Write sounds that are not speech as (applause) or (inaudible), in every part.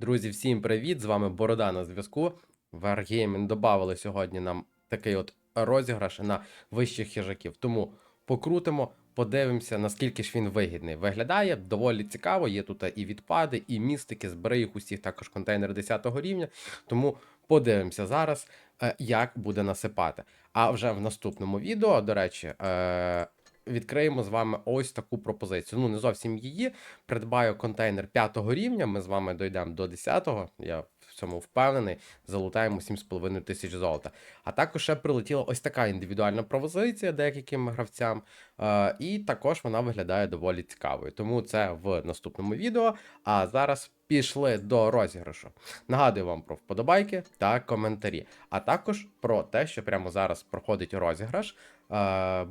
Друзі, всім привіт! З вами Борода на зв'язку. Wargaming додали сьогодні нам такий от розіграш на вищих хижаків. Тому покрутимо, подивимося, наскільки ж він вигідний. Виглядає доволі цікаво. Є тут і відпади, і містики, збери їх усіх, також контейнер 10 рівня. Тому подивимося зараз, е, як буде насипати. А вже в наступному відео, до речі, е, відкриємо з вами ось таку пропозицію. Ну, не зовсім її. Придбаю контейнер 5 рівня. Ми з вами дійдемо до 10-го. Я в цьому впевнений. Залутаємо 7,5 тисяч золота. А також ще прилетіла ось така індивідуальна пропозиція деяким гравцям. Е, і також вона виглядає доволі цікавою. Тому це в наступному відео. А зараз пішли до розіграшу. Нагадую вам про вподобайки та коментарі, а також про те, що прямо зараз проходить розіграш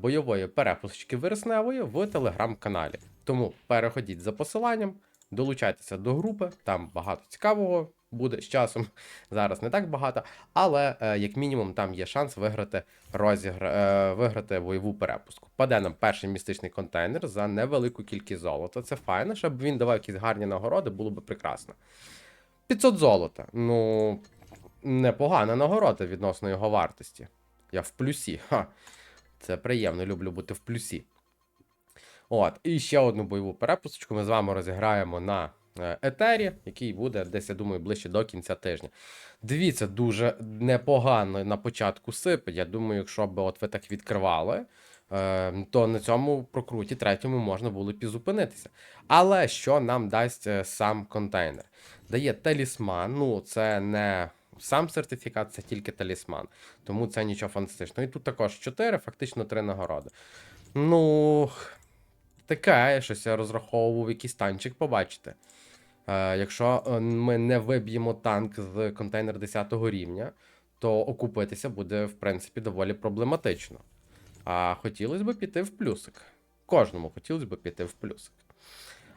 бойової перепустки вересневої в телеграм-каналі. Тому переходіть за посиланням, долучайтеся до групи, там багато цікавого буде з часом. (laughs) Зараз не так багато, але е, як мінімум там є шанс виграти розігра... е, виграти бойову перепустку. Паде нам перший містичний контейнер за невелику кількість золота. Це файно, щоб він давав якісь гарні нагороди, було б прекрасно. 500 золота. Ну, непогана нагорода відносно його вартості. Я в плюсі. Ха. Це приємно, люблю бути в плюсі. От, і ще одну бойову перепусточку ми з вами розіграємо на е, етері, який буде десь, я думаю, ближче до кінця тижня. Дивіться, дуже непогано на початку сипить. Я думаю, якщо б от ви так відкривали, е, то на цьому прокруті третьому можна було б і зупинитися. Але що нам дасть е, сам контейнер? Дає талісман, ну це не. Сам сертифікат це тільки талісман, тому це нічого фантастичного. І тут також 4, фактично 3 нагороди. Ну, таке, щось я розраховував якийсь танчик побачити. Е, якщо е, ми не виб'ємо танк з контейнер 10 рівня, то окупитися буде, в принципі, доволі проблематично. А хотілося б піти в плюсик. Кожному хотілося б піти в плюсик.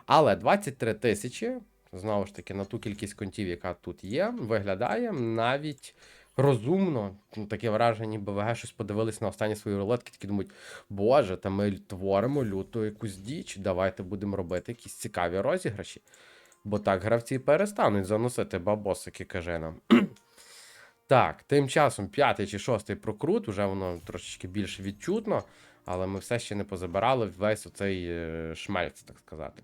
Але 23 тисячі, знову ж таки, на ту кількість контів, яка тут є, виглядає навіть розумно. Ну, Таке враження, ніби ВГ щось подивились на останні свої рулетки, такі думають, боже, та ми творимо люту якусь діч, давайте будемо робити якісь цікаві розіграші. Бо так гравці перестануть заносити бабосики, каже нам. (clears throat) Так, тим часом п'ятий чи шостий прокрут, уже воно трошечки більш відчутно, але ми все ще не позабирали весь оцей е, шмельц, так сказати.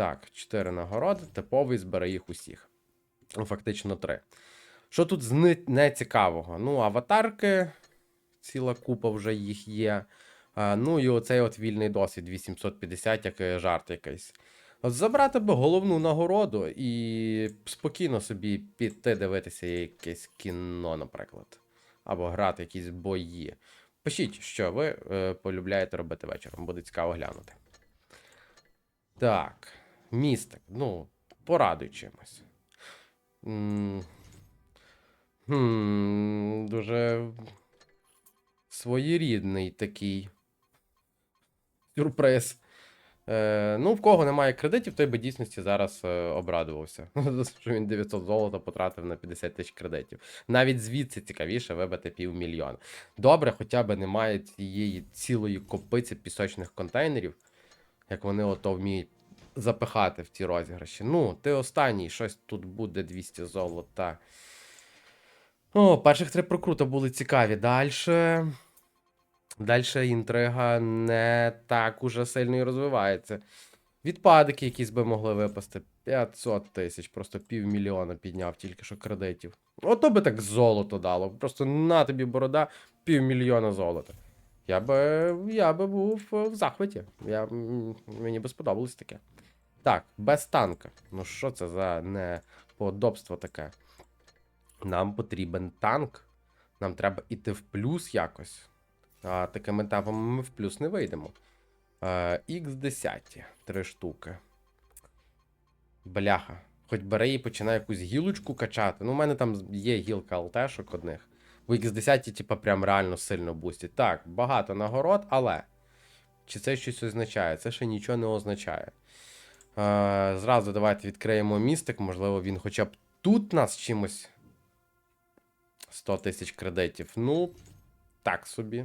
Так, 4 нагороди, типовий збере їх усіх. Фактично 3. Що тут з нецікавого? Ну, аватарки, ціла купа вже їх є. А, ну і оцей от вільний досвід 850, як е, жарт якийсь. От забрати би головну нагороду і спокійно собі піти дивитися якесь кіно, наприклад. Або грати якісь бої. Пишіть, що ви е, полюбляєте робити вечором, буде цікаво глянути. Так, містик. Ну, порадуй чимось. М, Хм, дуже своєрідний такий сюрприз. Е, ну, в кого немає кредитів, той би дійсності зараз е, обрадувався. (laughs) Що він 900 золота потратив на 50 тисяч кредитів. Навіть звідси цікавіше вибити півмільйона. Добре, хоча б немає цієї цілої копиці пісочних контейнерів, як вони ото вміють запихати в ці розіграші. Ну, ти останній, щось тут буде 200 золота. О, перших три прокрута були цікаві. Дальше. Дальше інтрига не так уже сильно і розвивається. Відпадики якісь би могли випасти. 500 тисяч, просто півмільйона підняв тільки що кредитів. Ото би так золото дало. Просто на тобі борода, півмільйона золота. Я би, я би був в захваті. Я, мені би сподобалось таке. Так, без танка. Ну що це за неподобство таке? Нам потрібен танк. Нам треба іти в плюс якось. А такими темпами ми в плюс не вийдемо. Е, X10, три штуки. Бляха. Хоч бери і починай якусь гілочку качати. Ну, у мене там є гілка ЛТшок одних. В X10, типа, прям реально сильно бустять. Так, багато нагород, але. Чи це щось означає? Це ще нічого не означає. Е, зразу давайте відкриємо містик. Можливо, він хоча б тут нас чимось. 100 тисяч кредитів. Ну, так собі.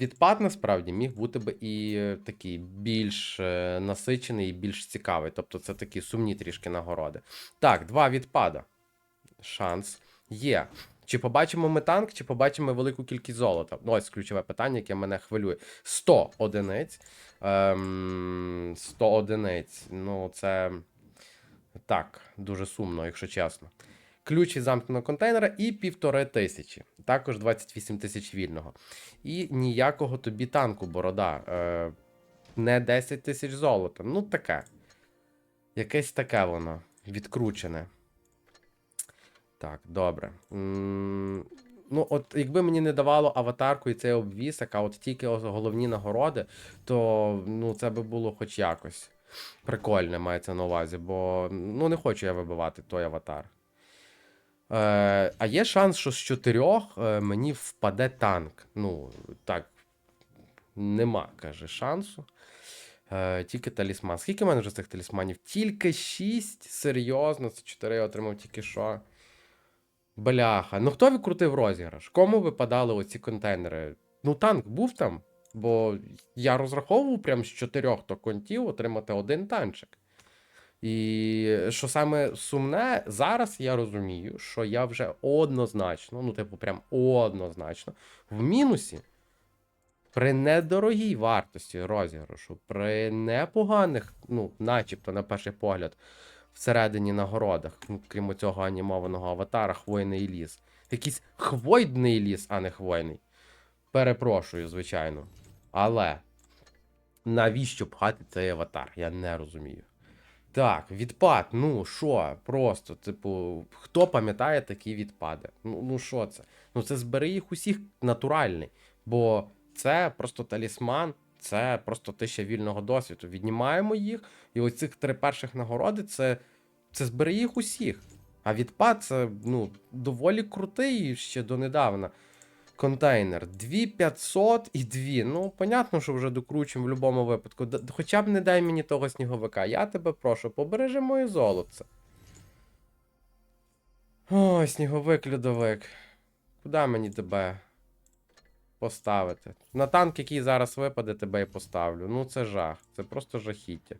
Відпад насправді міг бути би і е, такий більш е, насичений і більш цікавий. Тобто це такі сумні трішки нагороди. Так, два відпада. Шанс є. Чи побачимо ми танк, чи побачимо велику кількість золота? Ну, ось ключове питання, яке мене хвилює. 100 одиниць. Ем, 100 одиниць. Ну, це так, дуже сумно, якщо чесно. Ключ із замкненого контейнера і півтори тисячі. Також 28 тисяч вільного. І ніякого тобі танку, борода. Е, не 10 тисяч золота. Ну, таке. Якесь таке воно. Відкручене. Так, добре. Ну, от якби мені не давало аватарку і цей обвісок, а от тільки головні нагороди, то ну, це би було хоч якось. Прикольне мається на увазі, бо ну, не хочу я вибивати той аватар. Е, а є шанс, що з чотирьох е, мені впаде танк. Ну, так, нема, каже, шансу. Е, тільки талісман. Скільки в мене вже цих талісманів? Тільки 6? Серйозно, це 4 я отримав тільки що. Бляха. Ну хто відкрутив розіграш? Кому випадали оці контейнери? Ну, танк був там, бо я розраховував прям з чотирьох то контів отримати один танчик. І що саме сумне, зараз я розумію, що я вже однозначно, ну, типу, прям однозначно, в мінусі. При недорогій вартості розіграшу, при непоганих, ну, начебто, на перший погляд, всередині нагородах, ну, крім цього анімованого аватара, хвойний ліс. Якийсь хвойний ліс, а не хвойний. Перепрошую, звичайно. Але навіщо пхати цей аватар? Я не розумію. Так, відпад. Ну що, просто, типу, хто пам'ятає такі відпади? Ну, ну що це? Ну це збери їх усіх натуральний. Бо це просто талісман, це просто тисяча вільного досвіду. Віднімаємо їх, і ось цих три перших нагороди це, це збери їх усіх. А відпад це ну, доволі крутий ще донедавна. Контейнер 2500 і 2. Ну, понятно, що вже докручуємо в будь-якому випадку. Д- Хоча б не дай мені того сніговика. Я тебе прошу, побережи моє золоце. Ой, сніговик, льодовик. Куди мені тебе поставити? На танк, який зараз випаде, тебе і поставлю. Ну, це жах. Це просто жахіття.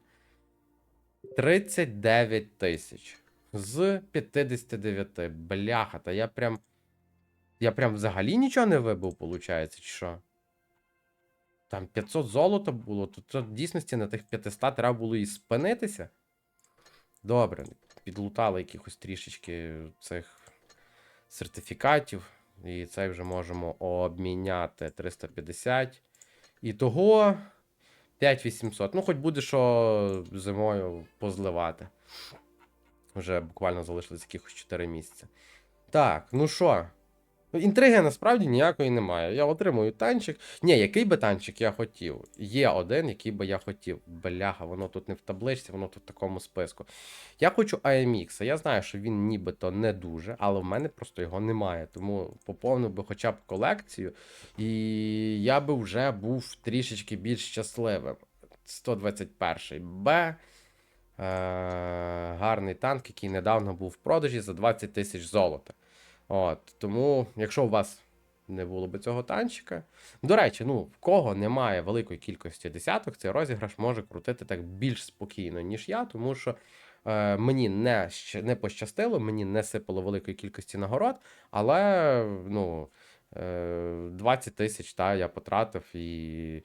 39 тисяч. З 59. Бляха, та я прям. Я прям взагалі нічого не вибив, виходить, чи що? Там 500 золота було, то, то в дійсності на тих 500 треба було і спинитися. Добре, підлутали якихось трішечки цих сертифікатів. І це вже можемо обміняти 350. І того 5800. Ну, хоч буде що зимою позливати. Вже буквально залишилось якихось 4 місяці. Так, ну що? Інтриги насправді ніякої немає. Я отримую танчик. Ні, який би танчик я хотів. Є один, який би я хотів. Бляха, воно тут не в табличці, воно тут в такому списку. Я хочу AMX. Я знаю, що він нібито не дуже, але в мене просто його немає. Тому поповнив би хоча б колекцію, і я би вже був трішечки більш щасливим. 121 Б. Е, гарний танк, який недавно був в продажі за 20 тисяч золота. От, тому, якщо у вас не було би цього танчика. До речі, ну, в кого немає великої кількості десяток, цей розіграш може крутити так більш спокійно, ніж я, тому що е, мені не, не пощастило, мені не сипало великої кількості нагород, але ну, е, 20 тисяч та, я потратив і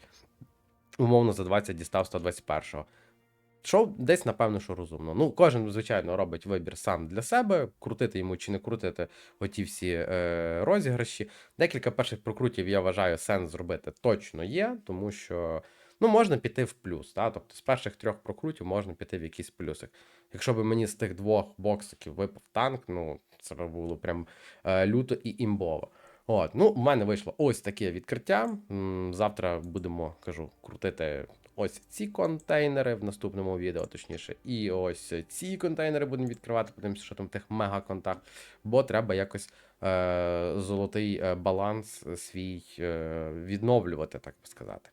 умовно за 20 дістав 121-го. Що десь, напевно, що розумно. Ну, кожен, звичайно, робить вибір сам для себе, крутити йому чи не крутити оті всі е, розіграші. Декілька перших прокрутів, я вважаю, сенс зробити точно є, тому що ну, можна піти в плюс. Та? Тобто з перших трьох прокрутів можна піти в якийсь плюсик. Якщо б мені з тих двох боксиків випав танк, ну це б було прям е, люто і імбово. От, ну, в мене вийшло ось таке відкриття. Завтра будемо, кажу, крутити ось ці контейнери в наступному відео, точніше. І ось ці контейнери будемо відкривати, подивимося, що там тих мегаконтах. Бо треба якось е, золотий е, баланс свій е, відновлювати, так би сказати.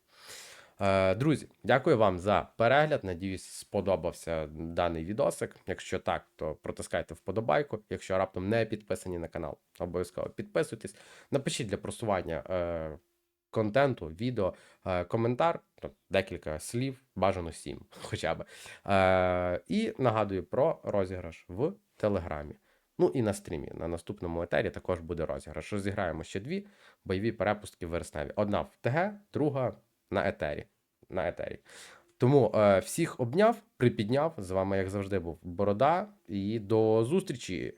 Е, Друзі, дякую вам за перегляд. Надіюсь, сподобався даний відосик. Якщо так, то протискайте вподобайку. Якщо раптом не підписані на канал, обов'язково підписуйтесь. Напишіть для просування е, контенту, відео, е, коментар, ну, декілька слів, бажано сім, (laughs) хоча б. Е, і нагадую про розіграш в Телеграмі. Ну і на стрімі. На наступному етері також буде розіграш. Розіграємо ще дві бойові перепустки в вересневі. Одна в ТГ, друга на етері. На етері. Тому е, всіх обняв, припідняв. З вами, як завжди, був Борода. І до зустрічі!